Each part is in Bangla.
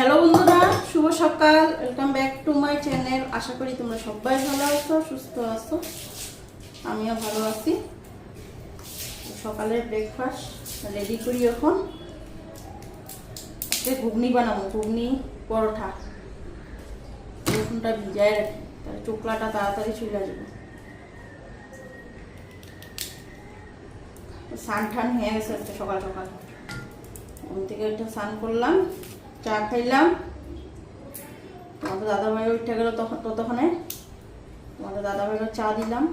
হ্যালো বন্ধুরা, শুভ সকাল। Welcome back to my channel আশা করি তোমরা সবাই ভালো আছো, সুস্থ আছো। আমিও ভালো আছি। সকালের ব্রেকফাস্ট রেডি করি এখন। ঘুগনি বানাবো, ঘুগনি, পরোটা। রসুনটা ভিজায় রাখি, তাহলে চোকলাটা তাড়াতাড়ি চলে আসবে। স্নান টান হয়ে গেছে সকাল সকাল। ঘুম থেকে একটা স্নান করলাম। চা খাইলাম। আমাদের দাদা ভাই উঠে গেল তখন ততক্ষণে। দাদা দাদাভাইকে চা দিলাম।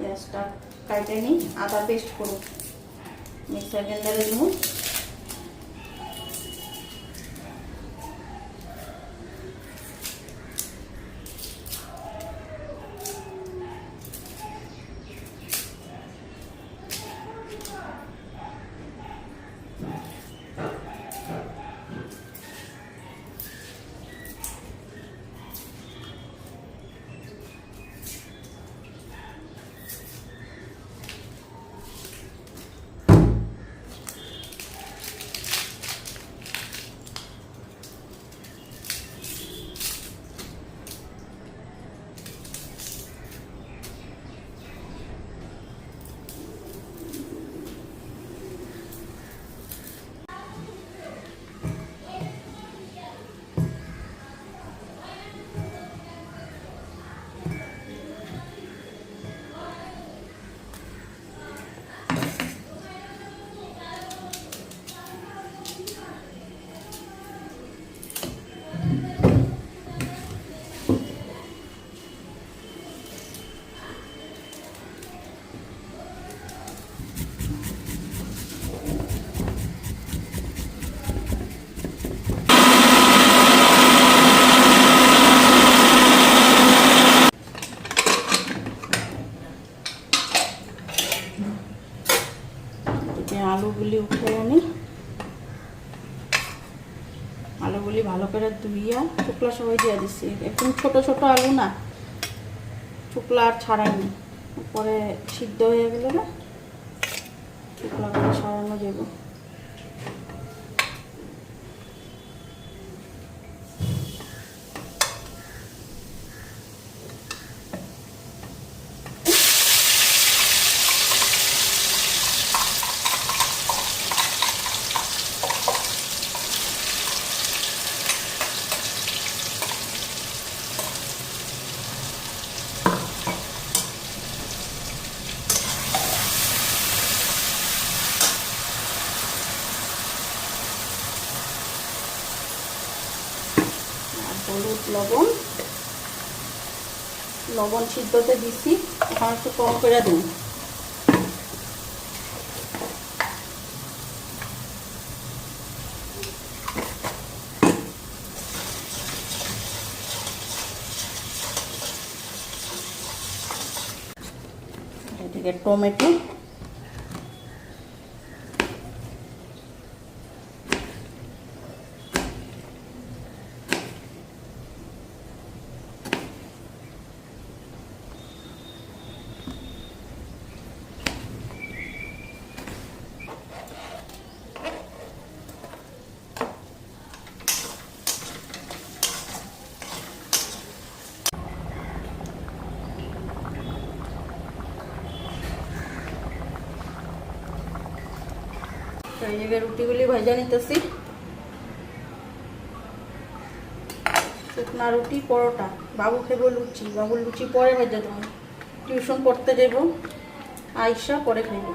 গ্যাসটা কাটে নিই আদা পেস্ট করুন মিক্সার গ্রাইন্ডারে দিব। শুকলা সবাই দিয়ে দিচ্ছি একদম ছোট ছোট আলু না, শুকলা আর ছাড়াইনি। পরে সিদ্ধ হয়ে গেলে না শুকলা ছাড়ানো যাব আর হলুদ লবণ। লবণ সিদ্ধতে দিছি। এখন একটু কম করে দিন। টমেটো জায়গায় রুটিগুলি ভাজা নিতেছি শুকনা রুটি পরোটা বাবু খেবো লুচি বাবুর লুচি পরে ভেজে দেবো টিউশন পড়তে যাব আইসা পরে খাইব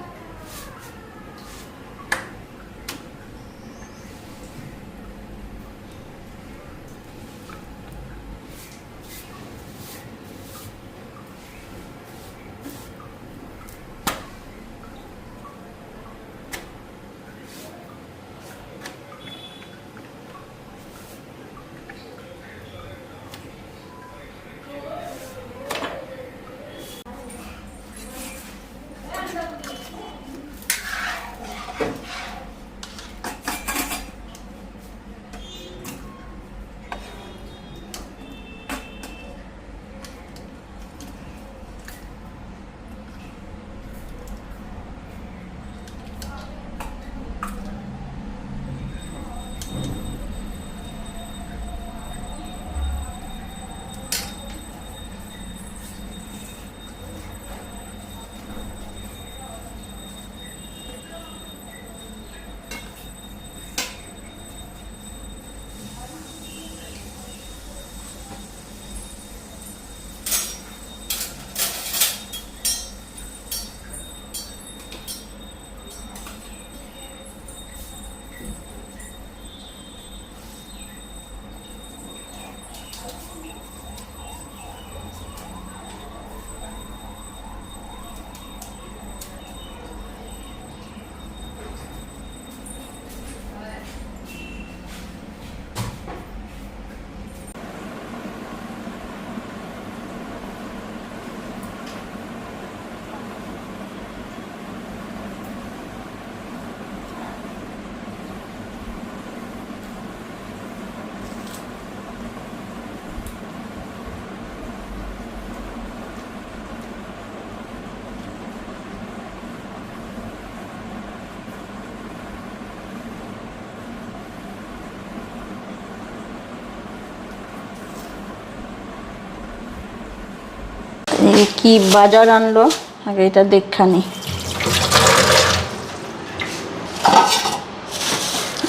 কি বাজার আনলো? আগে এটা দেখানি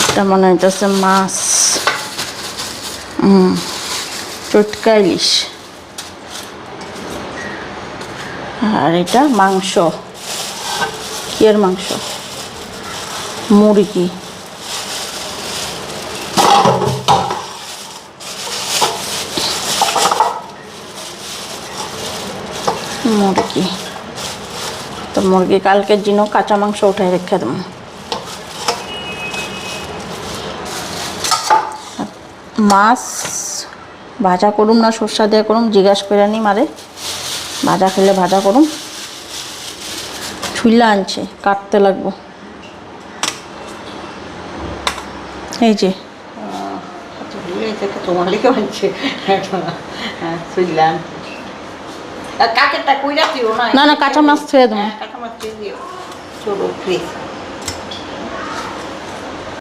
এটা মনে হইতেছে মাছ। হুম চটকা ইলিশ। আর এটা মাংস। কি এর মাংস? মুরগি। মুরগি। তো মুরগি, কালকের জন্য কাঁচা মাংস উঠে রেখে দেবো। মাছ ভাজা করুম না, সর্ষা দিয়ে করুম, জিজ্ঞাসা করে নি মারে। ভাজা খেলে ভাজা করুম। ছুইলা আনছে, কাটতে লাগবো। এই যে। তোমার লিখে বানছে হ্যাঁ শুনলাম কাকেরটা কইরা দিও না? না না কাঁচা মাছ ছেড়ে দেবো। হ্যাঁ, কাঁচা মাছ দিয়ে দিও। চলো প্লিজ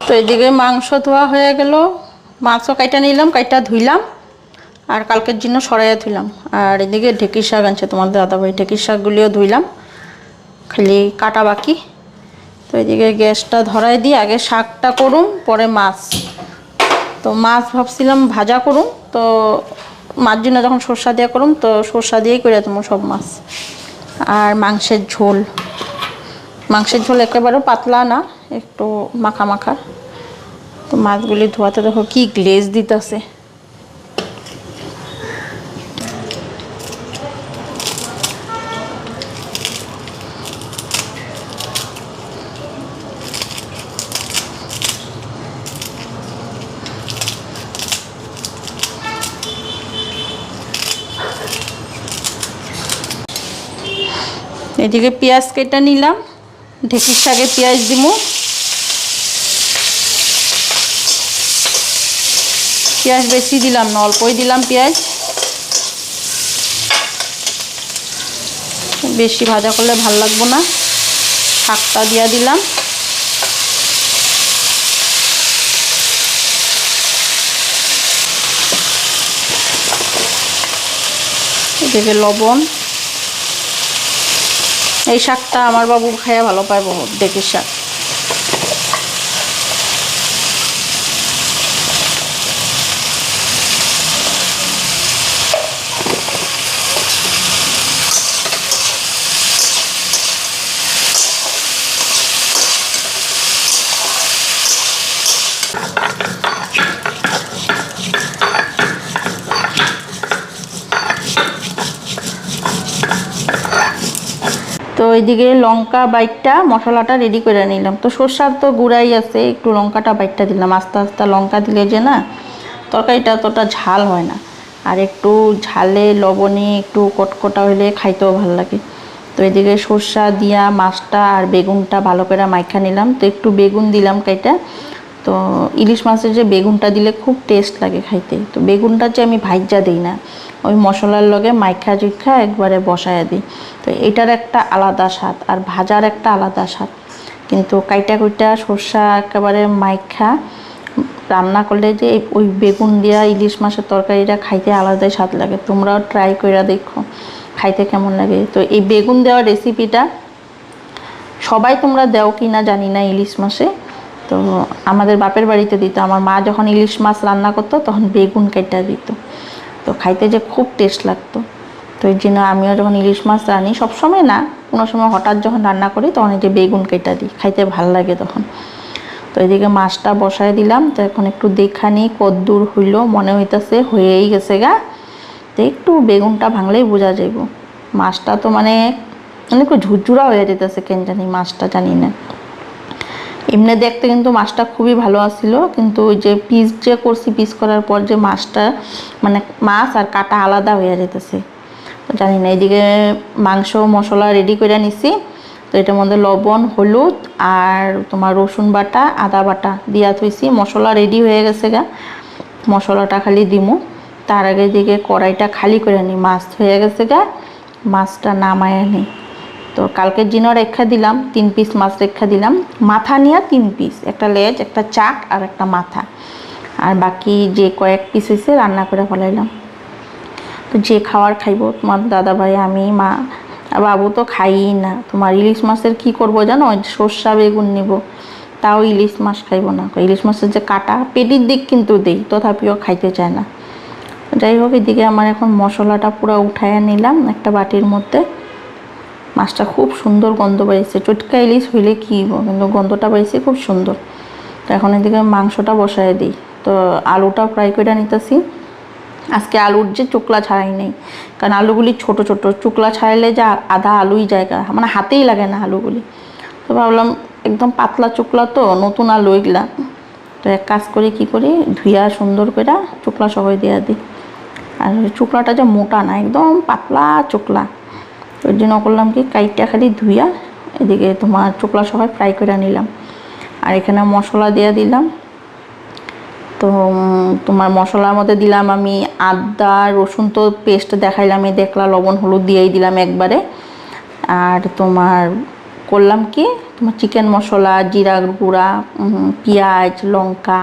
তো এদিকে মাংস ধোয়া হয়ে গেল। মাছও কাইটা নিলাম কাইটা ধুইলাম। আর কালকের জন্য সরাইয়া ধুইলাম। আর এদিকে ঢেকির শাক আনছে তোমাদের দাদা দাদাভাই। ঢেকির শাকগুলিও ধুইলাম। খালি কাটা বাকি। তো এদিকে গ্যাসটা ধরাই দিয়ে আগে শাকটা করুম পরে মাছ। তো মাছ ভাবছিলাম ভাজা করুম। তো মাছ জন্য যখন সর্ষা দিয়ে করুম, তো সর্ষা দিয়েই করে তোমার সব মাছ। আর মাংসের ঝোল। মাংসের ঝোল একেবারেও পাতলা না, একটু মাখা মাখা। তো মাছগুলি ধোয়াতে দেখো কী গ্লেজ দিতেছে। এদিকে পেঁয়াজ কেটে নিলাম। ঢেঁকির শাকে পেঁয়াজ দিমু পেঁয়াজ বেশি দিলাম না, অল্পই দিলাম পেঁয়াজ। বেশি ভাজা করলে ভালো লাগবো না। শাকটা দিয়া দিলাম। এদিকে লবণ। এই শাকটা আমার বাবু খাইয়া ভালো পায় বহুত ডেকের শাক। তো এইদিকে লঙ্কা বাইকটা মশলাটা রেডি করে নিলাম। তো সর্ষার তো গুঁড়াই আছে, একটু লঙ্কাটা, বাইটটা দিলাম। আস্তে আস্তে লঙ্কা দিলে যে না, তরকারিটা অতটা ঝাল হয় না। আর একটু ঝালে, লবণে একটু কটকটা হলে খাইতেও ভালো লাগে। তো এদিকে সর্ষা দিয়া, মাছটা আর বেগুনটা ভালো করে মাইখা নিলাম। তো একটু বেগুন দিলাম কাইটা। তো ইলিশ মাছের যে বেগুনটা দিলে খুব টেস্ট লাগে খাইতে। তো বেগুনটা যে আমি ভাইজা দিই না, ওই মশলার লগে মাইখা জুইখা একবারে বসায় দিই। তো এটার একটা আলাদা স্বাদ আর ভাজার একটা আলাদা স্বাদ। কিন্তু কাইটা কুইটা, সর্ষা একেবারে মাইখা, রান্না করলে যে ওই বেগুন দিয়া ইলিশ মাছের তরকারিটা খাইতে আলাদাই স্বাদ লাগে। তোমরাও ট্রাই করে দেখো, খাইতে কেমন লাগে। তো এই বেগুন দেওয়ার রেসিপিটা সবাই তোমরা দেও কি না জানি না ইলিশ মাসে তো আমাদের বাপের বাড়িতে দিত। আমার মা যখন ইলিশ মাছ রান্না করতো, তখন বেগুন কেটে দিত। তো খাইতে যে খুব টেস্ট লাগতো। তো এই জন্য আমিও যখন ইলিশ মাছ রানি সবসময় না, কোনো সময় হঠাৎ যখন রান্না করি, তখন এই যে বেগুন কেটে দিই। খাইতে ভালো লাগে তখন। তো এদিকে মাছটা বসায় দিলাম। তো এখন একটু দেখানি কদ্দূর হইল, মনে হইতাছে হয়েই গেছে গা। তো একটু বেগুনটা ভাঙলেই বোঝা যাইব। মাছটা তো মানে মানে একটু ঝুরঝুরা হয়ে যেতেছে, কেন জানি মাছটা জানি না। এমনি দেখতে কিন্তু মাছটা খুবই ভালো আসছিল কিন্তু ওই যে পিস যে করছি পিস করার পর যে মাছটা মানে মাছ আর কাটা আলাদা হয়ে যেতেছে। জানি না, এদিকে মাংস, মশলা রেডি করে নিছি। তো এটার মধ্যে লবণ, হলুদ আর তোমার রসুন বাটা, আদা বাটা দিয়া থইছি। মশলা রেডি হয়ে গেছে গা, মশলাটা খালি দিমু। তার আগে দিকে কড়াইটা খালি করে নিই মাছ হয়ে গেছে গা, মাছটা নামায় নিই তো কালকের জন্য রেখা দিলাম, তিন পিস মাছ রেখা দিলাম। মাথা নিয়ে তিন পিস একটা লেজ, একটা চাক আর একটা মাথা। আর বাকি যে কয়েক পিস হয়েছে রান্না করে ফেলাইলাম। তো যে খাবার খাইবো, তোমার দাদা ভাই আমি, মা, আর বাবু তো খাইই না। তোমার ইলিশ মাছের কি করব জানো? সর্ষা বেগুন নিব। তাও ইলিশ মাছ খাইবো না। ইলিশ মাছের যে কাটা, পেটির দিক কিন্তু দেই, তথাপিও খাইতে চায় না। যাই হোক, এদিকে আমার এখন মশলাটা পুরো উঠাইয়া নিলাম একটা বাটির মধ্যে। মাছটা খুব সুন্দর গন্ধ বেরিয়েছে। চটকা ইলিশ হইলে কী কিন্তু গন্ধটা বেরিয়েছে খুব সুন্দর। তো এখন এদিকে মাংসটা বসায় দিই। তো আলুটা ফ্রাই করে নিতেছি। আজকে আলুর যে চোকলা ছাড়াই নেই। কারণ আলুগুলি ছোট ছোট। চোকলা ছাড়াইলে যা আধা আলুই জায়গা। মানে হাতেই লাগে না আলুগুলি। তো ভাবলাম একদম পাতলা চোকলা তো, নতুন আলু এগুলা। তো এক কাজ করে, কি করি? ধুইয়া সুন্দর করে চোকলা সবাই দেওয়া দিই। আর চোকলাটা যে মোটা না, একদম পাতলা চোকলা। ওই জন্য করলাম কি, কাইটটা খালি ধুইয়া এদিকে তোমার চোকলা সবাই ফ্রাই করে নিলাম। আর এখানে মশলা দিয়ে দিলাম। তো তোমার মশলার মধ্যে দিলাম আমি আদা, রসুন তো পেস্ট দেখাইলাম, এই দেখলা লবণ, হলুদ দিয়েই দিলাম একবারে। আর তোমার করলাম কি, তোমার চিকেন মশলা, জিরা গুঁড়া পেঁয়াজ, লঙ্কা,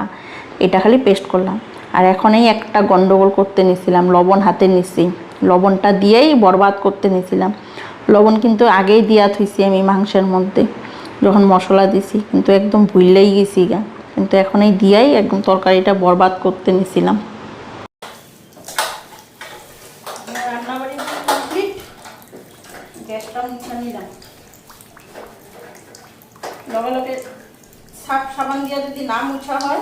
এটা খালি পেস্ট করলাম। আর এখন এই একটা গন্ডগোল করতে নিছিলাম, লবণ হাতে নিছি। লবণটা দিয়েই বরবাদ করতে নিছিলাম লবণ কিন্তু আগেই দিয়া থুইছি আমি মাংসের মধ্যে, যখন মশলা দিছি, কিন্তু একদম ভুললেই গেছি গা। কিন্তু এখন এই দিয়াই একদম তরকারিটা বরবাদ করতে কমপ্লিট গ্যাসটা সাবান দিয়ে যদি না মুছা হয়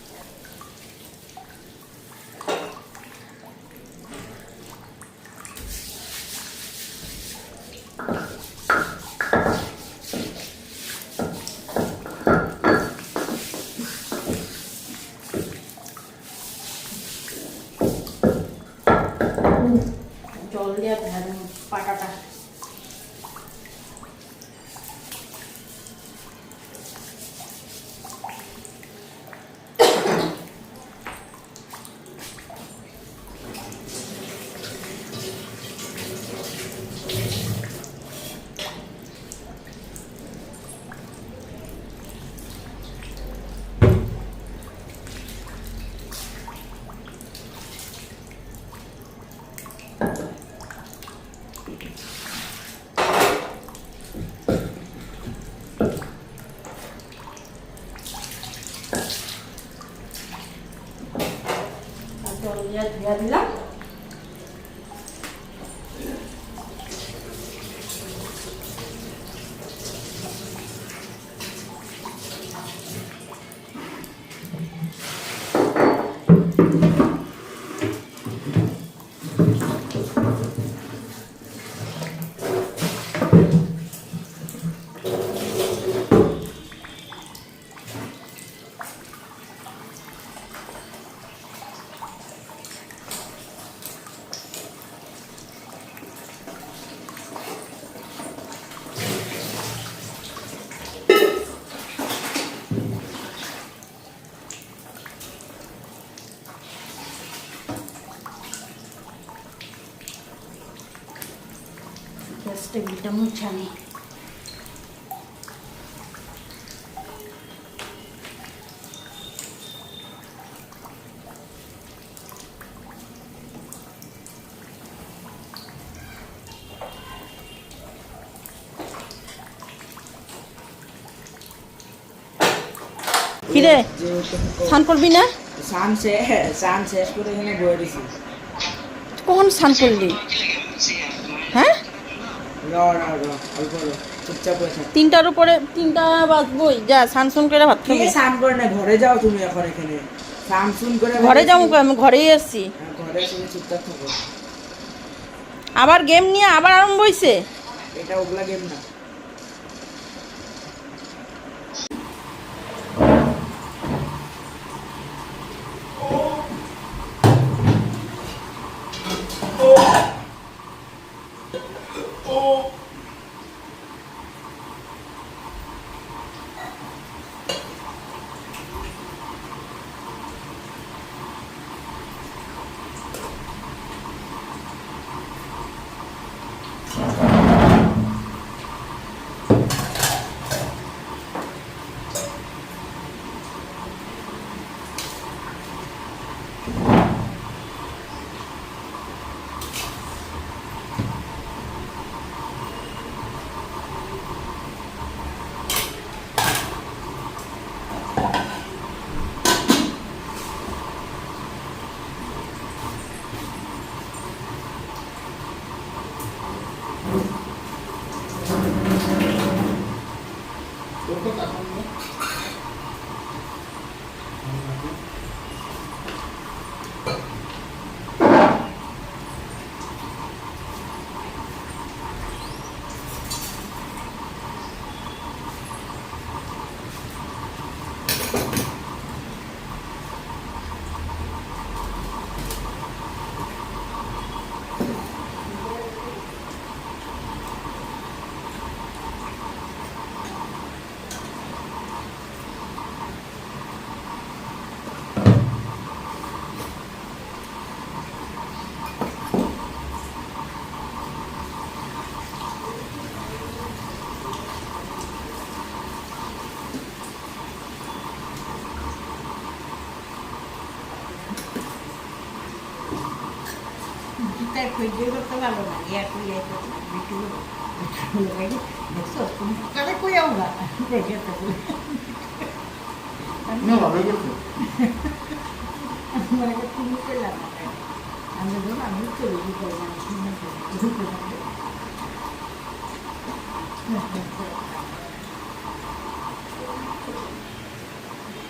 ya, ya, টেবিলটা মুছা নেই কিরে? স্নান করবি না? সান শেষ সান শেষ করে এখানে বয়ে দিছি কখন স্নান করলি হ্যাঁ র র র অল্প র চুপচাপ বসে থাক তিনটার উপরে তিনটা বাজবই। যা স্নান করে ভাত খাবি। সান করে? না ঘরে যাও তুমি এখন এখানে। করে ঘরে যাও আমি ঘরেই আসছি হ্যাঁ, ঘরে তুমি চুপচাপ থাকো। আবার গেম নিয়ে আবার আরম্ভ হইছে? এটা ওগুলা গেম না। খুঁজে করতে পারব না ইয়া খুঁজে বিটু দেখছ তুমি কালে কই আমরা দেখে তো না ভালো করছ আমরা তুমি পেলাম আমরা ধরুন আমি চলে যেতে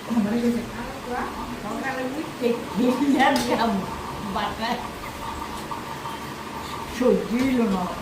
আমরা যেতে খাওয়া সকালে উঠতে গেলাম বাটায় সহ্যই হলো না মাছটা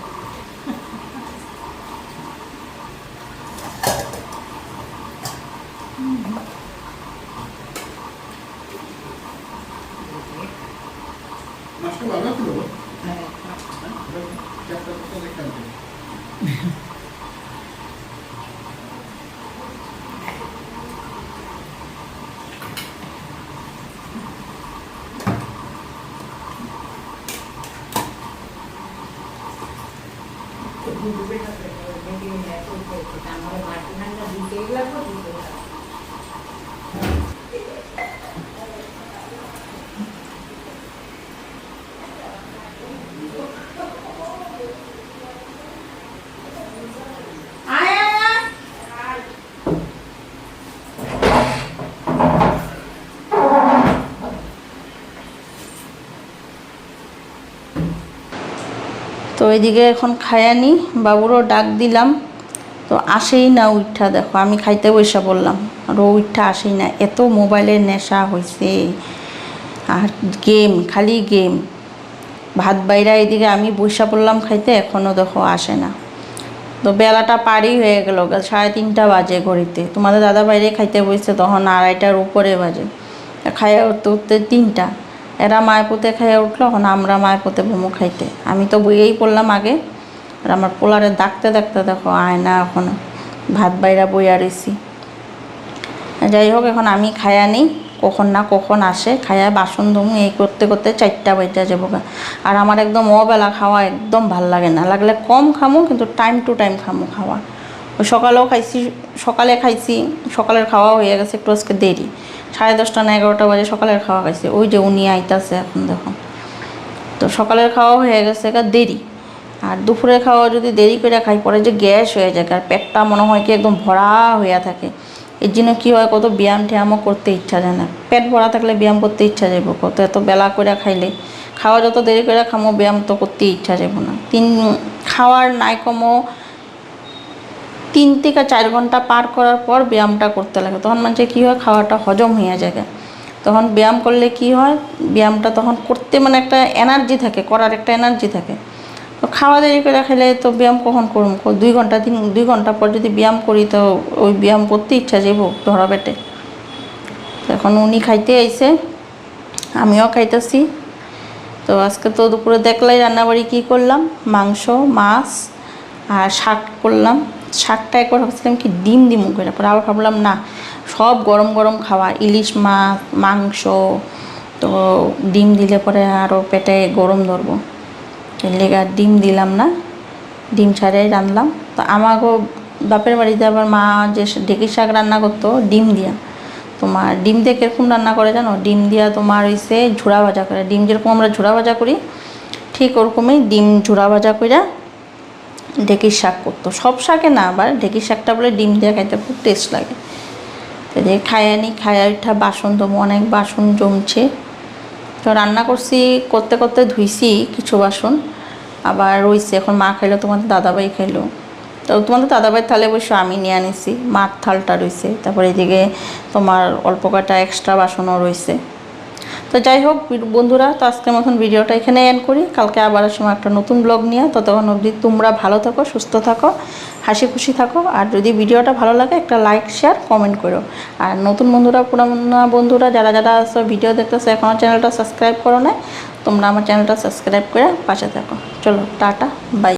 আমার মাটি নাঙ্গা দিতে লাগবো দিতে লাগবো তো এইদিকে এখন খায়ানি বাবুরও ডাক দিলাম। তো আসেই না উইঠা, দেখো, আমি খাইতে বসে বললাম আর ও উইঠা আসেই না, এত মোবাইলের নেশা হয়েছে আর গেম, খালি গেম। ভাত বাইরা এদিকে আমি বসে পড়লাম খাইতে এখনও দেখো আসে না। তো বেলাটা পারই হয়ে গেল সাড়ে তিনটা বাজে ঘড়িতে। তোমাদের দাদা বাইরে খাইতে বসছে তখন আড়াইটার উপরে বাজে। খাইয়া উঠতে উঠতে তিনটা। এরা মায়ের পুঁতে খাইয়া উঠল, এখন আমরা মায়ের পুঁতে মোমো খাইতে। আমি তো বইয়েই পড়লাম আগে। আর আমার পোলারে ডাকতে ডাকতে দেখো আয় না এখন ভাত বাইরা বইয়া রয়েছি যাই হোক, এখন আমি খায়া নেই। কখন না কখন আসে, খায়া বাসন ধুমু, এই করতে করতে চারটা বাইটা যাব। আর আমার একদম অবেলা খাওয়া একদম ভালো লাগে না। লাগলে কম খামো, কিন্তু টাইম টু টাইম খামো খাওয়া। ওই সকালেও খাইছি, সকালে খাইছি, সকালের খাওয়া হয়ে গেছে, একটু আজকে দেরি। সাড়ে দশটা না এগারোটা বাজে সকালের খাওয়া খাইছি। ওই যে উনি আইতাছে এখন দেখুন। তো সকালের খাওয়া হয়ে গেছে গা দেরি। আর দুপুরের খাওয়া যদি দেরি করে খাই, পরে যে গ্যাস হয়ে যায় আর পেটটা মনে হয় কি একদম ভরা হইয়া থাকে। এর জন্য কী হয় কত ব্যায়াম ট্যায়ামও করতে ইচ্ছা যায় না। পেট ভরা থাকলে ব্যায়াম করতে ইচ্ছা যাব কত, এত বেলা করে খাইলে। খাওয়া যত দেরি করে খামো, ব্যায়াম তো করতে ইচ্ছা যাব না। তিন, খাওয়ার নাই কমও তিন থেকে চার ঘণ্টা পার করার পর ব্যায়ামটা করতে লাগে। তখন মানে কী হয়, খাওয়াটা হজম হয়ে যায় তখন ব্যায়াম করলে কি হয়, ব্যায়ামটা তখন করতে মানে একটা এনার্জি থাকে, করার একটা এনার্জি থাকে। তো খাওয়া দেরি করে খেলে তো ব্যায়াম কখন করুম ক- দুই ঘণ্টা তিন দুই ঘণ্টা পর যদি ব্যায়াম করি তো ওই ব্যায়াম করতে ইচ্ছা যাব ধরা পেটে। এখন উনি খাইতে আইছে, আমিও খাইতেছি। তো আজকে তো দুপুরে দেখলাই রান্নাবাড়ি কী করলাম? মাংস, মাছ আর শাক করলাম। শাকটা একবার ভাবছিলাম কি ডিম দিম করে পরে আবার ভাবলাম না, সব গরম গরম খাওয়া, ইলিশ মাছ, মাংস, তো ডিম দিলে পরে আরও পেটে গরম ধরবো। লেগে ডিম দিলাম না, ডিম ছাড়াই রানলাম তো আমাকেও বাপের বাড়িতে আবার মা যে ঢেঁকি শাক রান্না করতো, ডিম দিয়া। তোমার ডিম দিয়ে কীরকম রান্না করে জানো? ডিম দিয়া তোমার হইছে ঝুড়া ভাজা করে। ডিম যেরকম আমরা ঝুড়া ভাজা করি, ঠিক ওরকমই ডিম ঝুড়া ভাজা কইরা ঢেঁকির শাক করতো। সব শাকে না, আবার ঢেঁকির শাকটা বলে ডিম দিয়ে খাইতে খুব টেস্ট লাগে। তো যে খায় আনি খায় উঠা বাসন তো অনেক বাসন জমছে। তো রান্না করছি, করতে করতে ধুইছি কিছু বাসন। আবার রইছে, এখন মা খাইলো, তোমাদের দাদাবাই খাইলো। তো তোমাদের দাদাভাই থালে অবশ্য আমি নিয়ে আনিছি, মার থালটা রয়েছে তারপর এদিকে তোমার অল্প কটা এক্সট্রা বাসনও রয়েছে তো যাই হোক, বন্ধুরা, তো আজকের মতন ভিডিওটা এখানে এন্ড করি। কালকে আবার সময় একটা নতুন ব্লগ নিয়ে। ততক্ষণ অবধি তোমরা ভালো থাকো, সুস্থ থাকো, হাসি খুশি থাকো। আর যদি ভিডিওটা ভালো লাগে, একটা লাইক শেয়ার কমেন্ট করো। আর নতুন বন্ধুরা, পুরানো বন্ধুরা, যারা যারা আসো ভিডিও দেখতেছো এখনও চ্যানেলটা সাবস্ক্রাইব করো না তোমরা আমার চ্যানেলটা সাবস্ক্রাইব করে পাশে থাকো। চলো, টাটা বাই